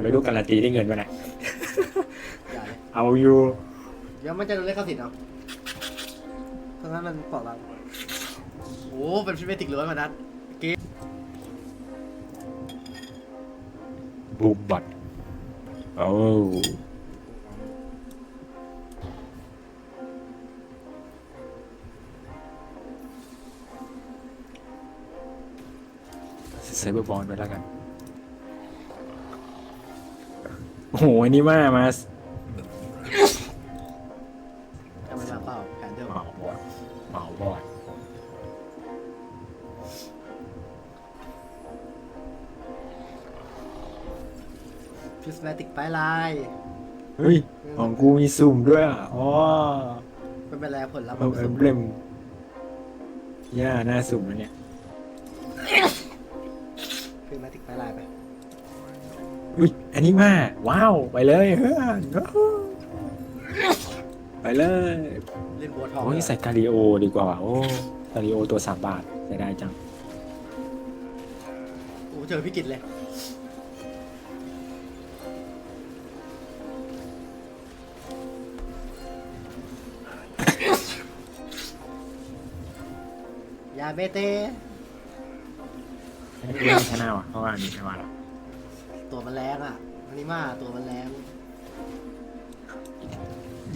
แต่ไม่รู้การันตีได้เงินป่ะนะอย่าเลยเอาอยู่เดี๋ยวมันจะโดนเลขเข้าสิทธิ์เอาเพราะงั้นมันเปล่าเราโอ้เป็นฟิเมติกล้วนมานัดบูมบอทโอ้เซเบอร์บอลไปแล้วกัน โอ้โหอันนี้มามาทำไมมาเปล่าแผนเดิมเหมาบอดเหมาบอดฟิสเมติกไปลายเฮ้ย ของกูมีสุ่มด้วยอะอ๋อมันเป็นอะไรผลลัพธ์เอามันเอ็สุ่มมเบลมย่าหน้าสุ่มแล้วเนี่ยฟิสเมติกไปลายไป อุ้ยอันนี้มาว้าว ไปเลยเฮ้ยไปเลยเล่นบัวทองโอ้ยเลยใส่กาลิโอดีกว่าโอ้กาลิโอตัวสามบาทใส่ได้จังโอ้เจอพี่กิตเลย ยาเบเต้ไม่ได้ชนะว่ะเพราะว่าอันนี้ไม่มาหรอก ตัวมันแรงอะอันนี้มาตัวมันแรง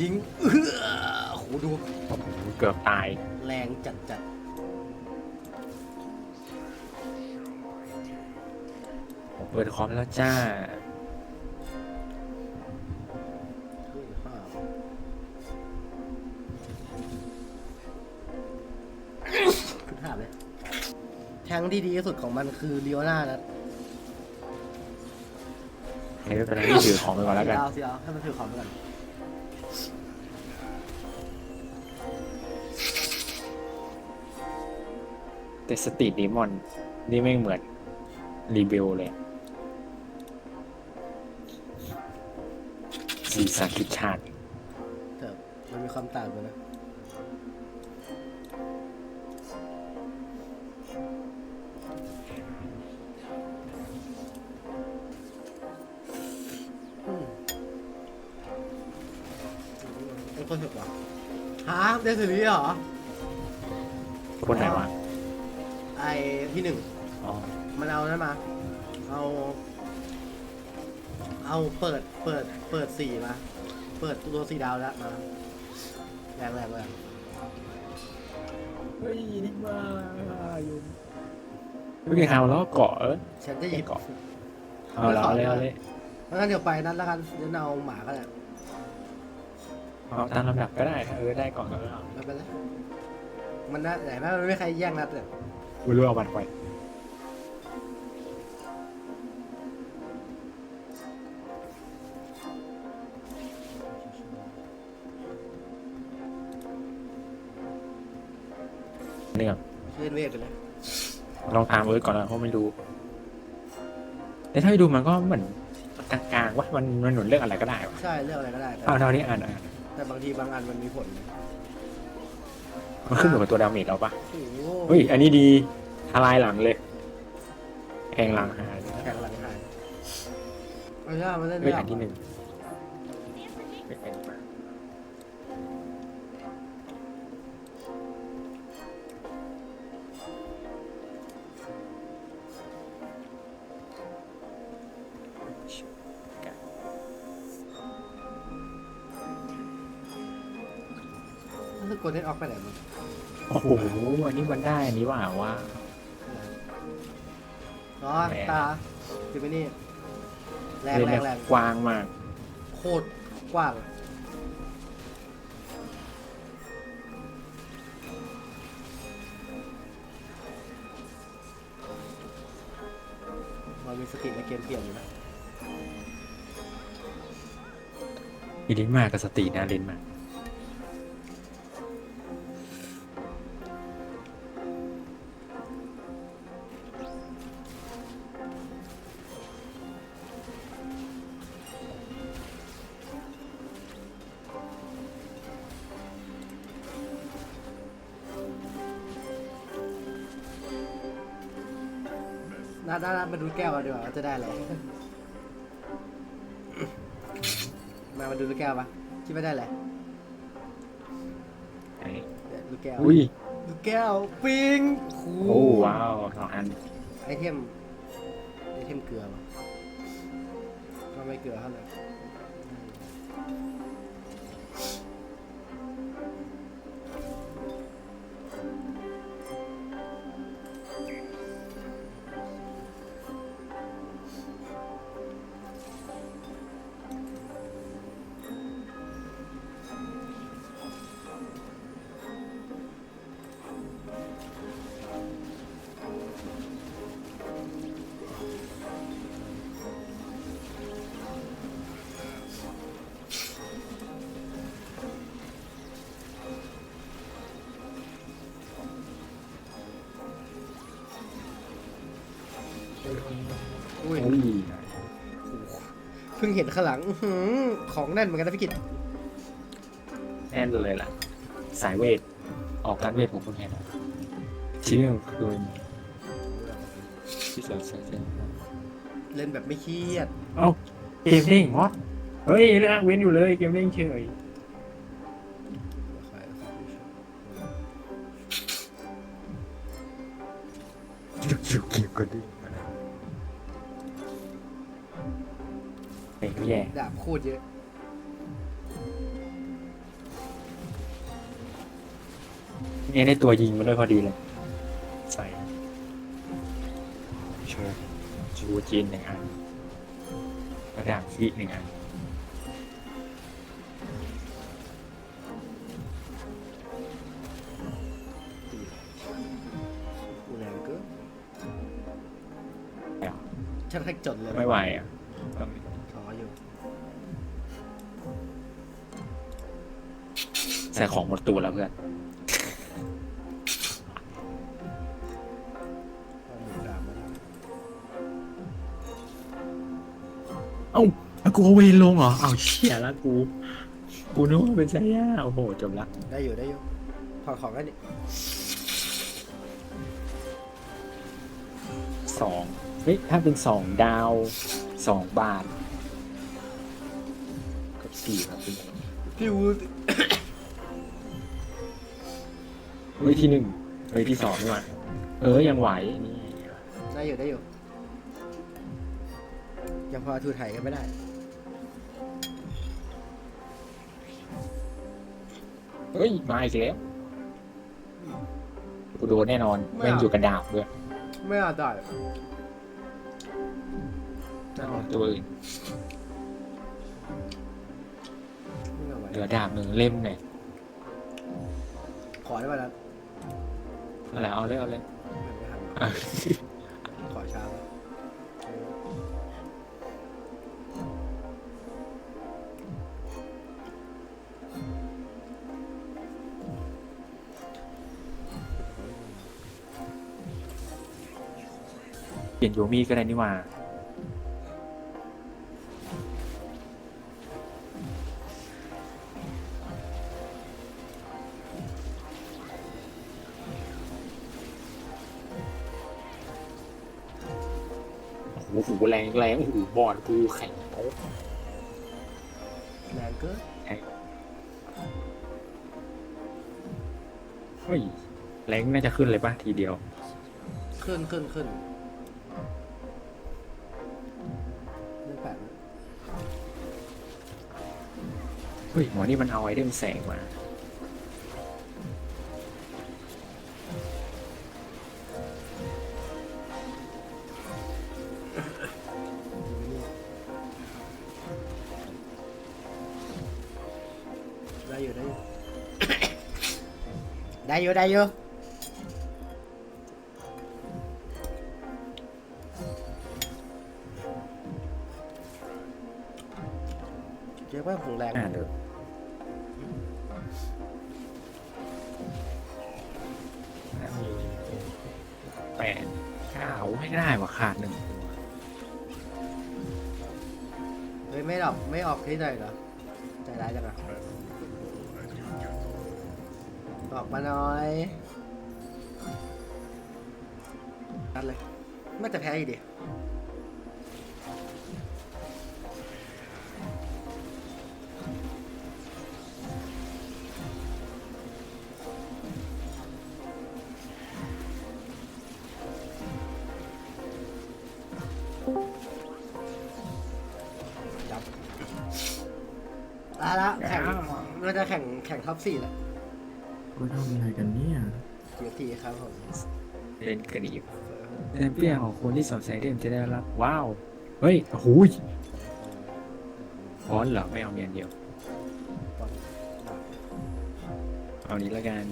ยิงเออโหดู เกือบตาย แรงจัดจัดผมเปิดคอมแล้วจ้าขึ้นห้าพเลย แทงที่ดีที่สุดของมันคือเลียวนานะ ให้ไม่เป็นไรที่ถือของไปก่อนแล้วกัน เอาสิเอาให้มันถือของไปก่อนแต่สตรีทดีมอน นี่ไม่งเหมือน รีเบลเลยสีสันทิศชาติแต่มันมีความต่างกันนะ คนเห็นวะฮะเดซิลี่เหรอ คนไหนวะ ไอที่หนึ่งอ๋อ มันเอานั้นมา เอา เอาเปิด เปิด เปิดสี่มา เปิดตัวสี่ดาวแล้วมา แรงแรงแรงเฮ้ยนี่มาอยู่เมื่อกี้เอาแล้วเกาะเออฉันจะหยิบเกาะเอาแล้วเอาเลยเอาเลยงั้นเดี๋ยวไปนั้นแล้วกันเดี๋ยวเอาหมาก็ได้ เอาตามลำดับก็ได้เออได้ก่อนก็เอาไม่เป็นไรมันน่าไหนว่ามันไม่มีใครแย่งนัดเลยไม่รู้เอาบัตรไปเนื่องเล่นเวทไปเลยลองตามเอิร์ธก่อนนะเพราะไม่รู้แต่ถ้าไปดูมันก็เหมือนกลางๆว่ามันมันหนุนเรื่องอะไรก็ได้วะใช่เลือกอะไรก็ได้แต่ เอาเท่านี้อ่านอ่าน แต่บางทีบางอันมันมีผลมันขึ้นอยู่กับตัวดาเมจเราปะโอ้โหเฮ้ย อันนี้ดีทลายหลังเลยแทงหลังหายแข่งหลังหายเอาใช่มันเล่นเฮ้ยยาอักนที่หนึ่งไม่เป็นมา กดเล่นออกไปไหนมันโอ้โหอันนี้มันได้อันนี้ว่าว่า อ๋อตาคือไปนี่แรงเล่นแรแบงบแรงกว้างมาก โคตรกว้างมันมีสติในเกมเปลี่ยนอยู่นะ อีลินมากกับสตินะลินมาก มาดูแก้วกันดีกว่าจะได้อะไร มามาดูลูกแก้วปะคิดว่าได้อะไรลูกแก้วลูกแก้ว ปิงคูโอ้ว้าวสองอันไอเทม ไอเทมเกลือปะก็ไม่เกลือเท่าไหร่ พิ่งเห็นข้างหลังอื้อหือของแน่นเหมือนกันนะพี่กิตแน่นเลยล่ะ สายเวท ออกการเวทของคุณแทนชิ้นหนึ่งคือที่สุดใส่เส้นเล่นแบบไม่เครียดเอ้าเกมเด้งวะเฮ้ยเรื่องเว้นอยู่เลยเกมเด้งเฉยจุกๆเกมก็เด้ ยแย่ดาบโคตรเยอะ เนี่ยได้ตัวยิงมาด้วยพอดีเลย ใส่โชว์ชูจีนหนึ่งอันกระดาษฟีหนึ่งอันตีกูแรงเกินเดี๋ยวฉันแค่จดเลยนะไม่ไหวอะ ใส่ของหมดตัวแล้วเพื่อนเอาหมูดาบมาแล้วเอ้าแล้วกูเอาเวนลงเหรอเอาเชี่ยแล้วกู กูนึกว่าเป็นไซย่าโอ้โหจบละได้อยู่ได้อยู่ถอดของกันดิสองเฮ้ยถ้าเป็นสองดาวสองบาทกับสี่ครับพี่ พี่วูด เฮ้ยที่หนึ่งเฮ้ยที่สองนี่หว่าเออยังไหวนี่ได้อยู่ได้อยู่ ยังพอทูไถกันไม่ได้ เฮ้ยมาอีกแล้วกูโดนแน่นอนแม่งอยู่กระดาบด้วยไม่อาจได้น่าเอาตัวอื่นไม่เอาไว้เหลือดาบหนึ่งเล่มเนี่ยขอได้ป่ะนะ อะไรเอาเลยเอาเลยไม่ทันอะขอช้าเปลี่ยนโยมี่ก็ได้นี่หว่า แรงแรงโอ้โหบอลกูแข็งโป๊ะแรงเกินเฮ้ยแรงน่าจะขึ้นเลยป่ะทีเดียว ขึ้นขึ้นขึ้นเรื่องแปลกนะ เฮ้ยหมอนี่มันเอาไอเทมแสงมา ได้อยู่ได้อยู่เรียกว่าของแรงอ่าเดี๋ยวแปดเก้าไม่ได้ว่ะขาดหนึ่งเฮ้ยไม่ออกไม่ออกที่ไหนเหรอใจร้ายจังอะ ออกมาหน่อยนัดเลยไม่จะแพ้อีกดิได้แล้วแข่งเราจะแข่งแข่งท็อปสี่แหละ ก็ทำอะไรกันเนี่ยเกียรติครับผมเป็นกระดิ่งแชมเปี้ยนของคนที่สอบใส่เดมจะได้รับ ว้าว เฮ้ยโอ้โหร้อนเหรอ ไม่เอาเมียนเดียว เอานี้ละกัน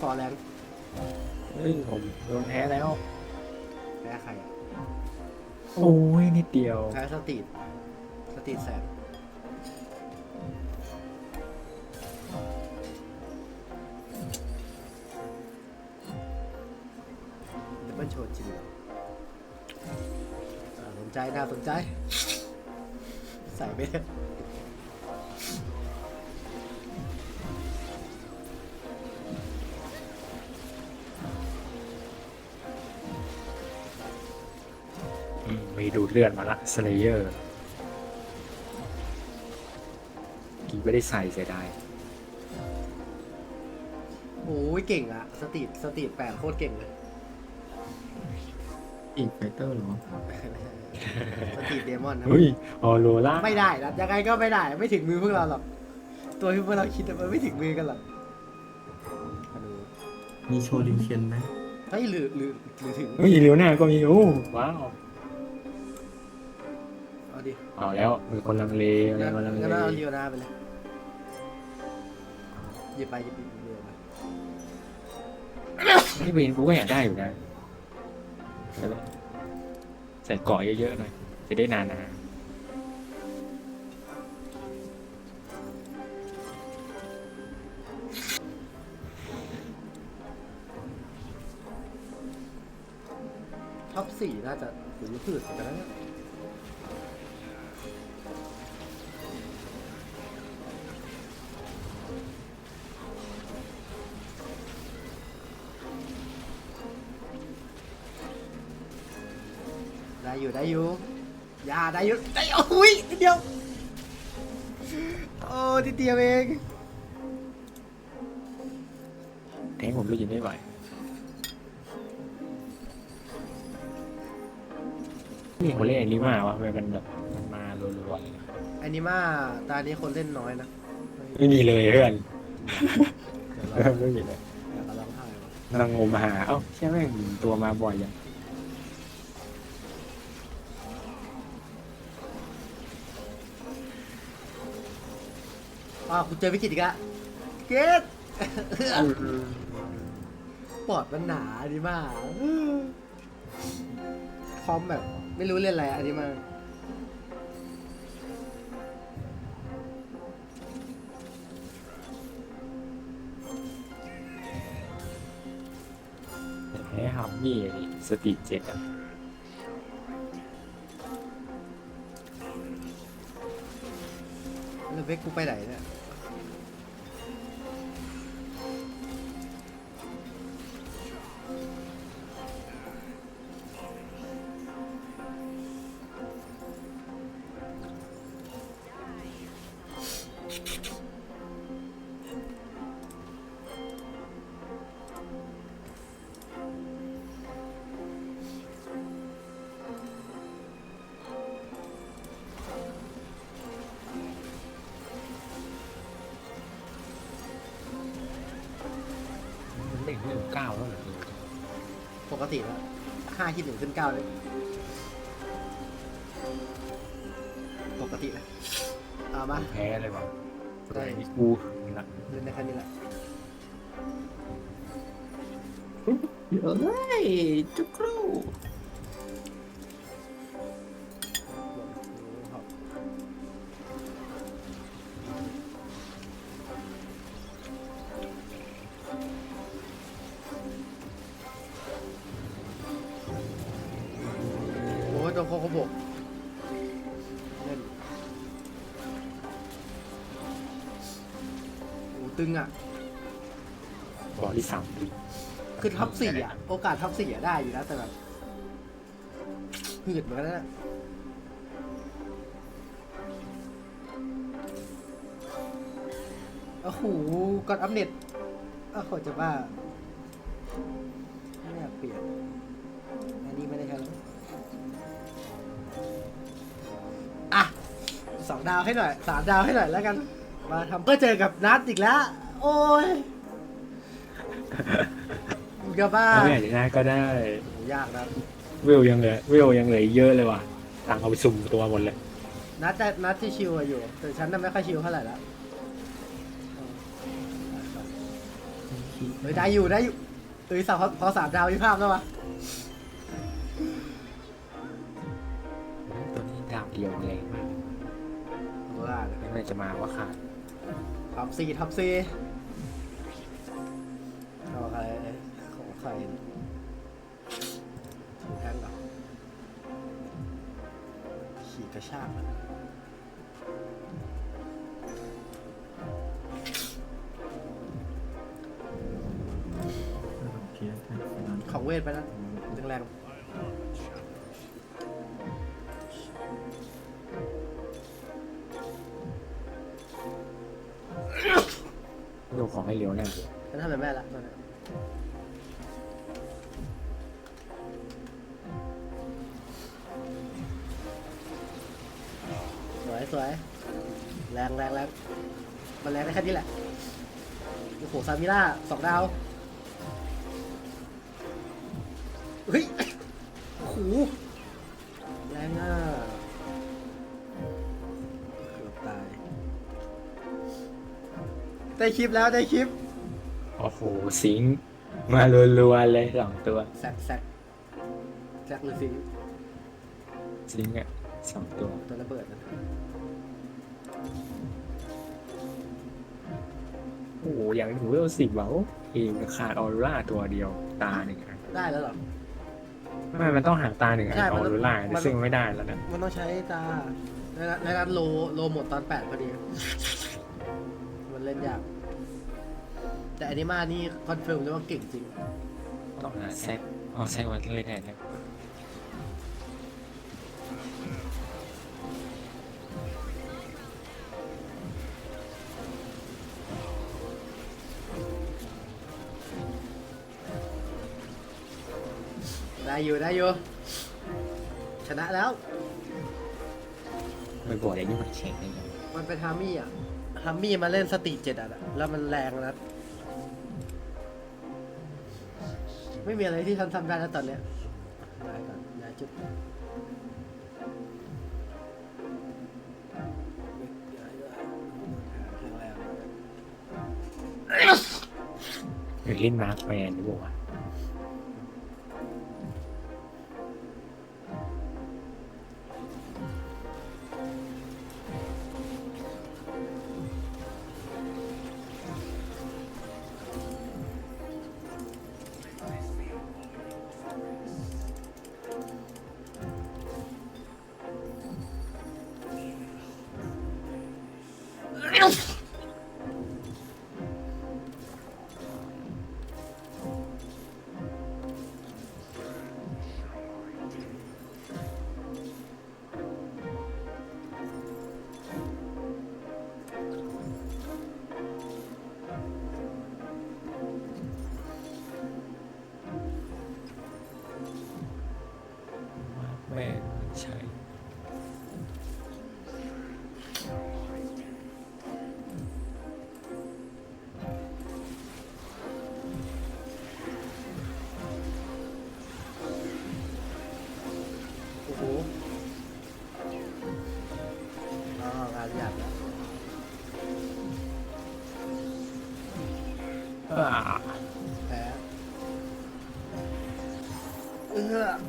ฟอร์แรงเฮ้ยผมโดนแพ้แล้ว แพ้ใครอะโอ้ยนิดเดียว แพ้สตรีทสตรีทแสบดับเบิลโชว์จริงเหรออ่าสนใจน่าสนใจ ใส่ไปเถอ ดูดเลือดมาละสเลเยอร์กีไม่ได้ใส่เสียดายโอ้ยเก่งอะสตรีทสตรีทแปดโคตรเก่งเลยอีกไฟเตอร์เหรอสตรีทเดมอนนะเฮ้ยออโรล่าไม่ได้นะยังไงก็ไม่ได้ ไม่ถึงมือพวกเราหรอก ตัวที่พวกเราคิดอะมันไม่ถึงมือกันหรอกมาดูมีโชว์ลิงเคนไหมเฮ้ยหรือหรือหรือถึงเฮ้ยเร็วหน้าก็มีโอ้ว้าว เอาดิเอาแล้วมีคนลังเลมีงั้นคนลังเลงั้นเอาเรียวนาไปเลยหยิบไปหยิบไปหยิบเรียวไปนี่เวนกูก็อยากได้อยู่นะใช่ไหมใส่เกาะเยอะๆหน่อยจะได้นานๆ ท็อปสี่น่าจะหรือพืชเหมือนกันนะเนี่ย อยู่ได้อยู่อย่าได้อยู่ได้อยู่โอ้ยนิดเดียวโอ้ทีเดียวเองแทงผมรู้ยินไม่ไหวนี่คนเล่นอันนี้มากวะทำไมมันแบบมันมารัวๆเลยนะแอนิมาตานี้คนเล่นน้อยนะไม่มีเลยเพื่อน เดี๋ยวเราไม่มีเลยเดี๋ยวเราร้องไห้วะนั่งงมหา เอ้าใช่ไหมงตัวมาบ่อยยัง อ้าวคุณเจอวิกฤตอีกละเกตปอดมันหนาดีมากคอมแบบ ไม่รู้เล่นอะไรอันนี้มากแพ้ฮัมมี่สติเจ็ดอะแล้วเวกกูไปไหนเนี่ย มันเล่นเรื่องเก้าแล้วเหรอปกติแล้วห้าที่หนึ่งขึ้นเก้าเลยปกติแล้วเอามาแพ้เลยวะได้ไอ้นี่กูละเล่นในแค่นี้แหละเดี๋ยวเลยจุกรู โอ้ยโดนโคโคโบกเล่นตึงอะ บอที่สามปีคือท็อปสี่อะ โอกาสท็อปสี่อะได้อยู่นะแต่แบบหืดเหมือนกันนะโอ้โหก่อนอัปเดตโอ้โหจะบ้า ดาวให้หน่อยสามดาวให้หน่อยแล้วกัน มาทำก็เจอกับนัดอีกแล้ว โอ้ยมึงจะบ้าไม่อาจจะได้ก็ได้โหยากนะเวลยังเหลือเวลยังเหลืออีกเยอะเลยว่ะต่างเอาไปสุ่มตัวหมดเลย นัดจะนัดที่ชิวอะอยู่ แต่ฉันน่ะไม่ค่อยชิวเท่าไหร่แล้วเฮ้ยได้อยู่ได้อยู่เอ้ยสามพอพอสามดาวมีภาพแล้ววะตัวนี้ดาวเดียวแรง มากว่าเลยไม่น่าจะมาว่าขาดท็อปสี่ท็อปสี่เอาใครของใครถือแท่งเหรอขี่กระชากอะโอเคครับของเวทไปแล้ว ของให้เร็วแน่ฉันทำแบบแม่ละตอนนี้สวยสวยแรงแรงแรงมันแรงได้แค่นี้แหละโอ้โหซามิล่าสองดาวเฮ้ยโอ้โหแรงอะ ได้คลิปแล้วได้คลิปโอ้โหสิงค์มารัวๆเลยสองตัวแซกแซกแซกหรือซิงค์สิงค์อะสองตัวตัวระเบิดนะโอ้โหอย่างถึงเวลสิบว่ะโอ้เองขาดออร่าตัวเดียวตาหนึ่งอันได้แล้วเหรอ ไม่มันต้องหาตาหนึ่งอันใช่อมันอต้องร่ามัน ซึ่งไม่ได้แล้วนะมันต้องใช้ตาในนั้นในนั้นโลโลหมดตอนแปดพอดี มันเล่นยาก แต่อันนี้มานี่คอนเฟิร์มเลยว่าเก่งจริง ต้องหาแซกเอาแซกมาเล่นแทนนะได้อยู่ได้อยู่ ชนะแล้ว ไม่บอกอย่างนี้มันแข็งได้ไงมันเป็นฮามี่อะ ฮามี่มาเล่นสติเจ็ดอะแล้วมันแรงนะไม่มีอะไรที่ทำทำได้แล้วตอนเนี้ยย้ายก่อนย้ายจุดย้ายด้วยแข็งแรงหรือเล่นมาร์คแมนหรือเปล่าวะ ม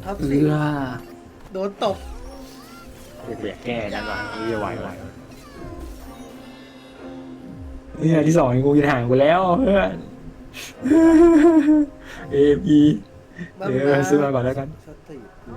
ท็อปเอืสี่อโดนตบเดี๋ยวแก้กันวะนี่จะไหวไหวนี่อันที่สองกูจะห่างกูแล้วเพื่อนเอพีเดี๋ยวซื้อมาก่อนแล้วกันสติเอือ